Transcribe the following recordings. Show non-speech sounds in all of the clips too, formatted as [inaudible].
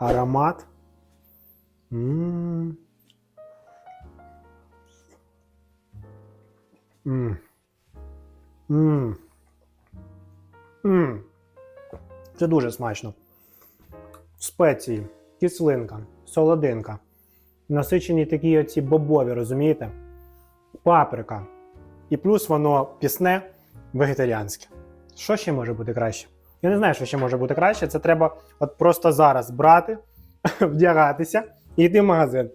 аромат. М. М. М. М. Це дуже смачно. Спеції, кислинка, солодинка. Насичені такі оці бобові, розумієте? Паприка. І плюс воно пісне вегетаріанське. Що ще може бути краще? Я не знаю, що ще може бути краще. Це треба от просто зараз брати, [laughs] вдягатися і йти в магазин.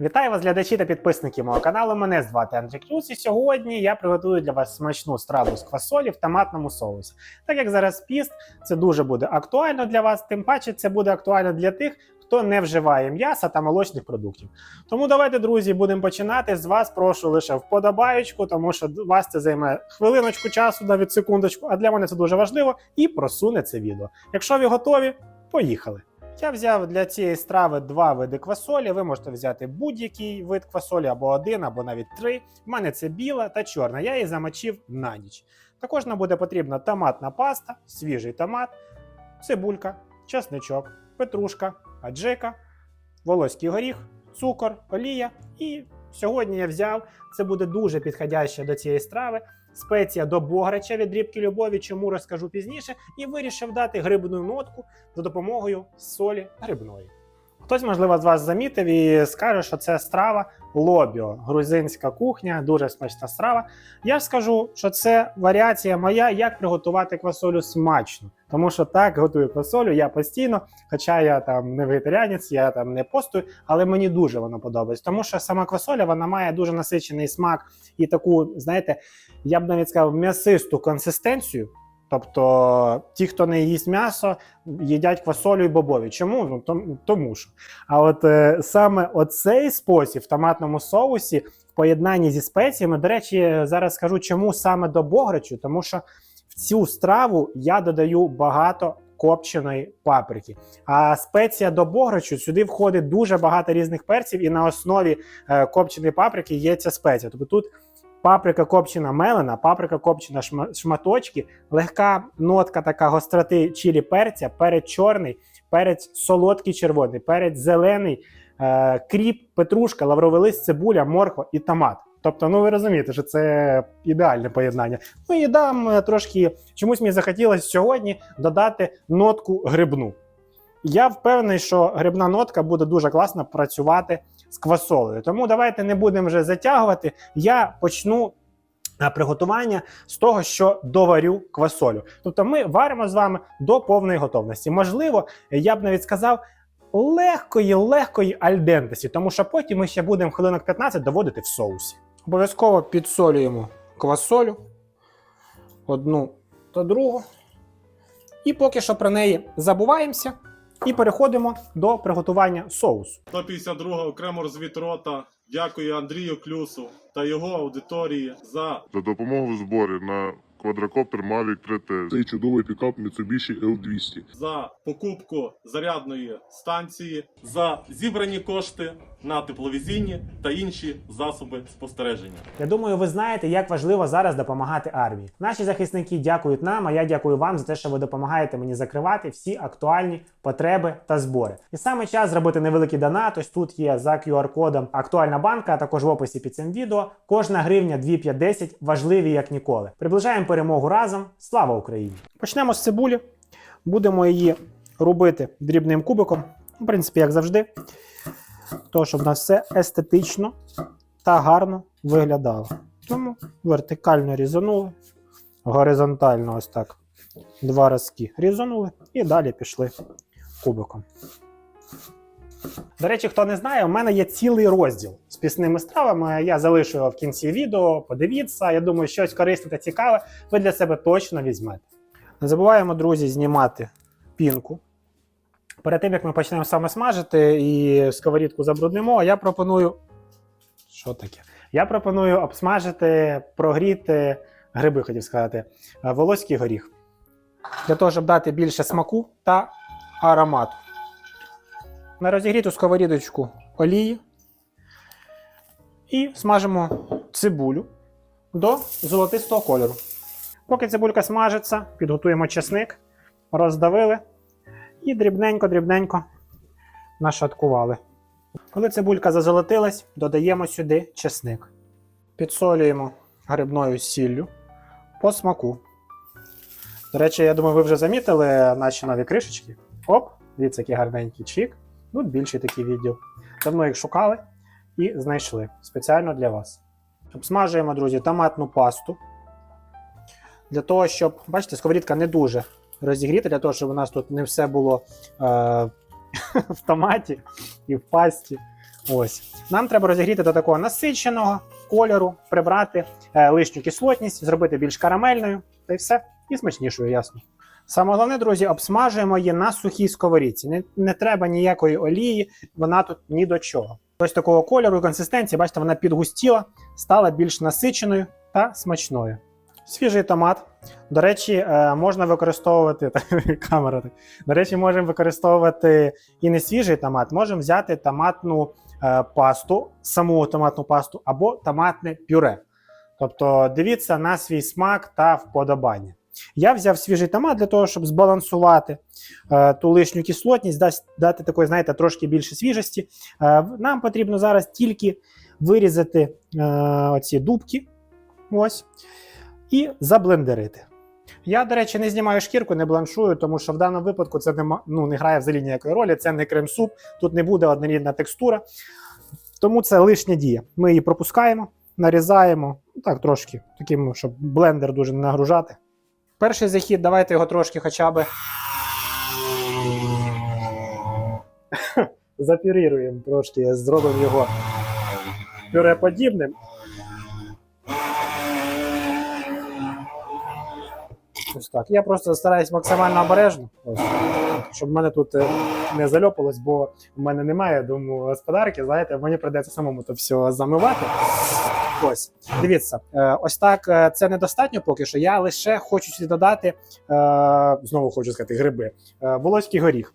Вітаю вас, глядачі та підписники мого каналу. Мене звати Андрій Клюс, і сьогодні я приготую для вас смачну страву з квасолі в томатному соусі. Так як зараз піст, це дуже буде актуально для вас, тим паче це буде актуально для тих, хто не вживає м'яса та молочних продуктів. Тому давайте, друзі, будемо починати. З вас прошу лише вподобаючку, тому що вас це займе хвилиночку часу, навіть секундочку, а для мене це дуже важливо і просуне це відео. Якщо ви готові, поїхали. Я взяв для цієї страви два види квасолі. Ви можете взяти будь-який вид квасолі, або один, або навіть три. У мене це біла та чорна. Я її замочив на ніч. Також нам буде потрібна томатна паста, свіжий томат, цибулька, чесничок, петрушка, аджика, волоський горіх, цукор, олія. І сьогодні я взяв, це буде дуже підходяще до цієї страви. Спеція до бограча від рібки любові, чому розкажу пізніше, і вирішив дати грибну нотку за допомогою солі грибної. Хтось, можливо, з вас замітив і скаже, що це страва лобіо, грузинська кухня, дуже смачна страва. Я ж скажу, що це варіація моя, як приготувати квасолю смачно. Тому що так готую квасолю я постійно, хоча я там не вегетаріанець, я там не постую, але мені дуже воно подобається. Тому що сама квасоля вона має дуже насичений смак і таку, знаєте, я б навіть сказав, м'ясисту консистенцію. Тобто ті, хто не їсть м'ясо, їдять квасолю і бобові. Чому? Ну тому, що. А от е, саме оцей спосіб в томатному соусі в поєднанні зі спеціями, до речі, зараз скажу, чому саме до бограчу, тому що в цю страву я додаю багато копченої паприки. А спеція до бограчу сюди входить дуже багато різних перців, і на основі е, копченої паприки є ця спеція. Тобто тут паприка копчена мелена, паприка копчена шматочки, легка нотка така гостроти чилі перця, перець чорний, перець солодкий червоний, перець зелений, е, кріп, петрушка, лавровий лист, цибуля, морква і томат. Тобто, ну ви розумієте, що це ідеальне поєднання. Ну і дам е, трошки чомусь мені захотілося сьогодні додати нотку грибну. Я впевнений, що грибна нотка буде дуже класно працювати з квасолею. Тому давайте не будемо вже затягувати. Я почну е, приготування з того, що доварю квасолю. Тобто ми варимо з вами до повної готовності. Можливо, я б навіть сказав. Легкої, легкої альдентесі, тому що потім ми ще будемо хвилинок 15 доводити в соусі. Обов'язково підсолюємо квасолю одну та другу. І поки що про неї забуваємося і переходимо до приготування соусу. 152 окремо розвітрота. Дякую Андрію Клюсу та його аудиторії за За допомогу в зборі на квадрокоптер Mavic 3T. Цей чудовий пікап Mitsubishi L200. за покупку зарядної станції, за зібрані кошти на тепловізійні та інші засоби спостереження. Я думаю, ви знаєте, як важливо зараз допомагати армії. Наші захисники дякують нам, а я дякую вам за те, що ви допомагаєте мені закривати всі актуальні потреби та збори. І саме час зробити невеликий донат. Ось тут є за QR-кодом актуальна банка, а також в описі під цим відео. Кожна гривня 2,510 важливі як ніколи. Приближаємо перемогу разом. Слава Україні! Почнемо з цибулі. Будемо її робити дрібним кубиком. В принципі, як завжди. То, щоб у нас все естетично та гарно виглядало. Тому вертикально різанули, горизонтально ось так. Два разки різанули і далі пішли кубиком. До речі, хто не знає, у мене є цілий розділ з пісними стравами. Я залишу його в кінці відео. Подивіться. Я думаю, щось корисне та цікаве ви для себе точно візьмете. Не забуваємо, друзі, знімати пінку. Перед тим як ми почнемо саме смажити і сковорідку забруднимо, я пропоную. Що таке? Я пропоную обсмажити, прогріти гриби, хотів сказати, е, волоський горіх. Для того, щоб дати більше смаку та аромату. На розігріту сковорідочку олії. І смажимо цибулю до золотистого кольору. Поки цибулька смажиться, підготуємо чесник, роздавили і дрібненько-дрібненько нашаткували. Коли цибулька зазолотилась, додаємо сюди чесник. Підсолюємо грибною сіллю по смаку. До речі, я думаю, ви вже замітили наші нові кришечки. Оп, дивіться, який гарненький чік. Тут більший такий відділ. Давно їх шукали і знайшли спеціально для вас. Обсмажуємо, друзі, томатну пасту. Для того, щоб, бачите, сковорідка не дуже розігріта, для того, щоб у нас тут не все було е- [laughs] в томаті і в пасті. Ось. Нам треба розігріти до такого насиченого кольору, прибрати е, лишню кислотність, зробити більш карамельною, та й все, і смачнішою, ясно. Саме головне, друзі, обсмажуємо її на сухій сковорідці. Не, не треба ніякої олії, вона тут ні до чого. Ось такого кольору і консистенції, бачите, вона підгустіла, стала більш насиченою та смачною. Свіжий томат. До речі, е, можна використовувати [laughs] камера. До речі, можемо використовувати і не свіжий томат, можемо взяти томатну е, пасту, саму томатну пасту або томатне пюре. Тобто дивіться на свій смак та вподобання. Я взяв свіжий томат для того, щоб збалансувати е, ту лишню кислотність, дати такої, знаєте, трошки більше свіжості. Нам потрібно зараз тільки вирізати оці дубки. Ось і заблендерити. Я, до речі, не знімаю шкірку, не бланшую, тому що в даному випадку це не, ну, не грає взагалі ніякої ролі, це не крем-суп, тут не буде однорідна текстура. Тому це лишня дія. Ми її пропускаємо, нарізаємо, ну, так трошки, таким, щоб блендер дуже не нагружати. Перший захід, давайте його трошки хоча б [laughs] запюріруємо трошки, зробимо його пюреподібним. Ось так. Я просто стараюсь максимально обережно, ось, щоб в мене тут е, не зальопалось, бо в мене немає дому господарки. Знаєте, мені прийдеться самому то все замивати. Ось, дивіться, е, ось так е, це недостатньо поки що. Я лише хочу додати, знову хочу сказати, гриби, волоський горіх.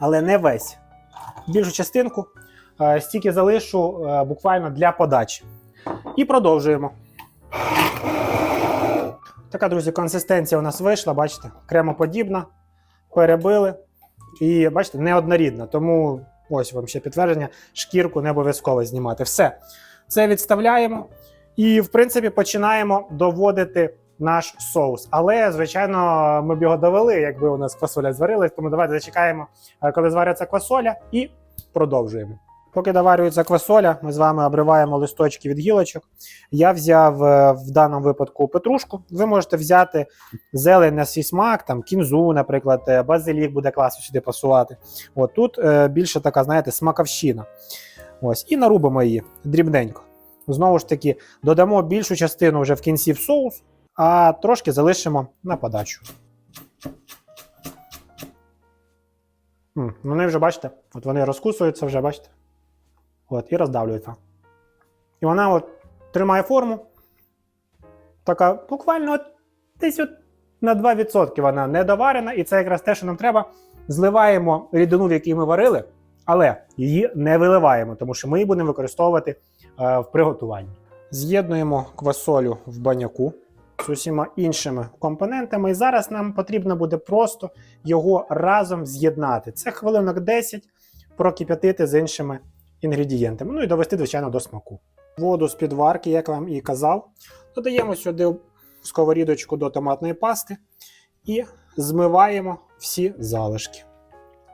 Але не весь. Більшу частинку стільки залишу буквально для подачі. І продовжуємо. Така, друзі, консистенція у нас вийшла, бачите, кремоподібна. Перебили. І бачите, неоднорідна. Тому ось вам ще підтвердження: шкірку не обов'язково знімати. Все. Це відставляємо. І, в принципі, починаємо доводити наш соус. Але, звичайно, ми б його довели, якби у нас квасоля зварилась. Тому давайте зачекаємо, е, коли звариться квасоля, і продовжуємо. Поки доварюється квасоля, ми з вами обриваємо листочки від гілочок. Я взяв е, в даному випадку петрушку. Ви можете взяти зелень на свій смак, там кінзу, наприклад, е, базилік буде класно сюди пасувати. От тут е, більше така, знаєте, смаковщина. Ось, і нарубимо її дрібненько. Знову ж таки, додамо більшу частину вже в кінці в соус, а трошки залишимо на подачу. М, Вони вже бачите, от вони розкусуються вже, бачите? От, і роздавлюються. І вона от тримає форму. Така буквально от десь от на 2% вона недоварена, і це якраз те, що нам треба. Зливаємо рідину, в якій ми варили, але її не виливаємо, тому що ми її будемо використовувати е, в приготуванні. З'єднуємо квасолю в баняку з усіма іншими компонентами. І зараз нам потрібно буде просто його разом з'єднати. Це хвилинок 10 прокип'ятити з іншими інгредієнтами. Ну і довести, звичайно, до смаку. Воду з підварки, як вам і казав, додаємо сюди сковорідочку до томатної пасти і змиваємо всі залишки.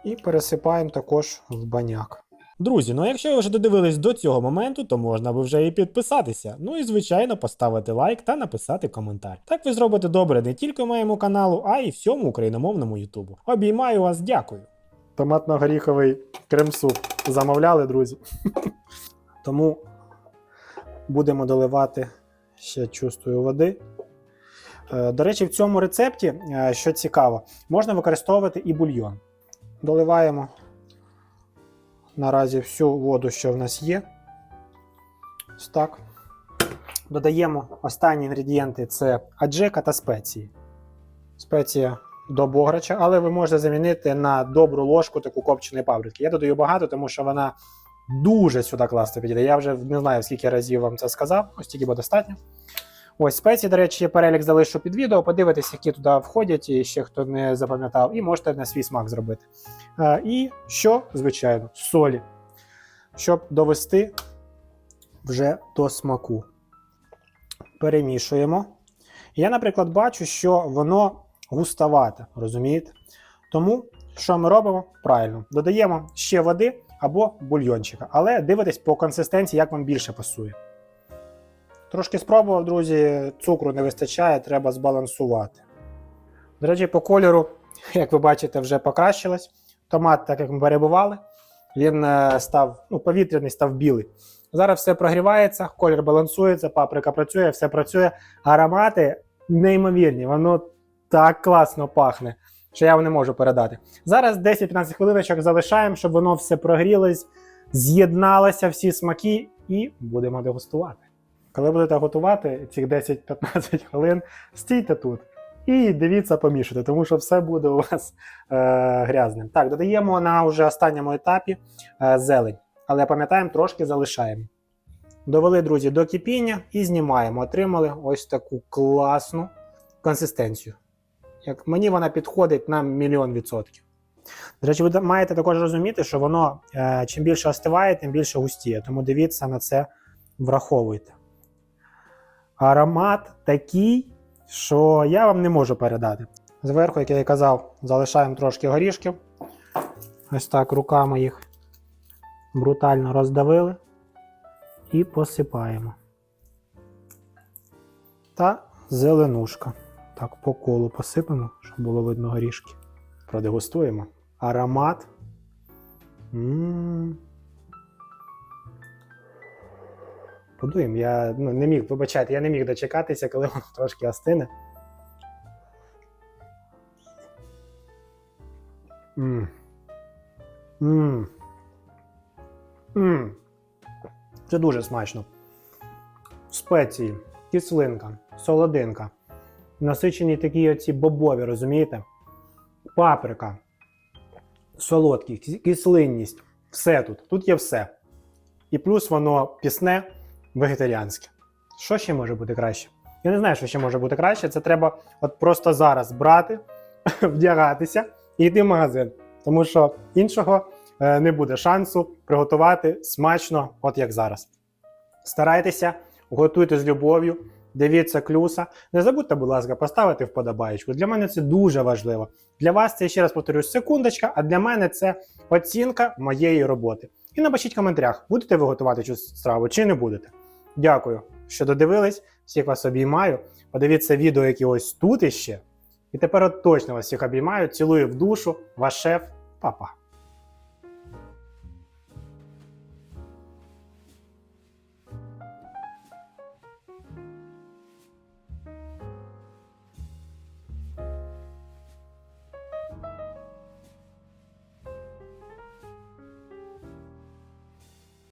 І пересипаємо також в баняк. Друзі, ну якщо ви вже додивились до цього моменту, то можна би вже і підписатися. Ну і звичайно поставити лайк та написати коментар. Так ви зробите добре не тільки моєму каналу, а й всьому україномовному Ютубу. Обіймаю вас, дякую. Томатно-горіховий крем-суп замовляли, друзі. [laughs] Тому будемо доливати ще чистої води. Е, До речі, в цьому рецепті, е, що цікаво, можна використовувати і бульйон. Доливаємо наразі всю воду, що в нас є. Ось так. Додаємо останні інгредієнти це аджика та спеції. Спеція до бограча, але ви можете замінити на добру ложку таку копченої паприки. Я додаю багато, тому що вона дуже сюди класно підійде. Я вже не знаю, скільки разів вам це сказав, ось тільки буде достатньо. Ось спеції, до речі, я перелік залишу під відео. Подивитись, які туди входять, і ще хто не запам'ятав, і можете на свій смак зробити. Е, і що, звичайно, солі, щоб довести вже до смаку. Перемішуємо. Я, наприклад, бачу, що воно густовате, розумієте? Тому що ми робимо? Правильно, додаємо ще води або бульйончика, але дивитесь по консистенції, як вам більше пасує. Трошки спробував, друзі, цукру не вистачає, треба збалансувати. До речі, по кольору, [laughs] як ви бачите, вже покращилось. Томат, так як ми перебували, він е, став ну, повітряний, став білий. Зараз все прогрівається, колір балансується, паприка працює, все працює. Аромати неймовірні, воно так класно пахне, що я вам не можу передати. Зараз 10-15 хвилиночок залишаємо, щоб воно все прогрілось, з'єдналося всі смаки, і будемо дегустувати. Коли будете готувати ці 10-15 хвилин, стійте тут і дивіться помішати, тому що все буде у вас е, грязним. Так, додаємо на вже останньому етапі е, зелень, але пам'ятаємо, трошки залишаємо. Довели, друзі, до кипіння і знімаємо. Отримали ось таку класну консистенцію. Як мені вона підходить на мільйон відсотків. До речі, ви маєте також розуміти, що воно е, чим більше остиває, тим більше густіє. Тому дивіться на це, враховуйте. Аромат такий, що я вам не можу передати. Зверху, як я і казав, залишаємо трошки горішків. Ось так руками їх брутально роздавили і посипаємо. Та зеленушка. Так, по колу посипемо, щоб було видно горішки. Продегустуємо. Аромат. М. Подуємо. Я ну, не міг, вибачайте, я не міг дочекатися, коли воно трошки остине. М. М. М. Це дуже смачно. Спеції, кислинка, солодинка. Насичені такі оці бобові, розумієте? Паприка, солодкість, кислинність. Все тут. Тут є все. І плюс воно пісне вегетаріанське. Що ще може бути краще? Я не знаю, що ще може бути краще. Це треба от просто зараз брати, [laughs] вдягатися і йти в магазин. Тому що іншого е, не буде шансу приготувати смачно, от як зараз. Старайтеся, готуйте з любов'ю, дивіться клюса. Не забудьте, будь ласка, поставити вподобаєчку. Для мене це дуже важливо. Для вас це ще раз повторюсь, секундочка, а для мене це оцінка моєї роботи. І напишіть в коментарях, будете ви готувати цю страву чи не будете. Дякую, що додивились. Всіх вас обіймаю. Подивіться відео, які ось тут іще. І тепер от точно вас всіх обіймаю. Цілую в душу, ваш шеф, папа.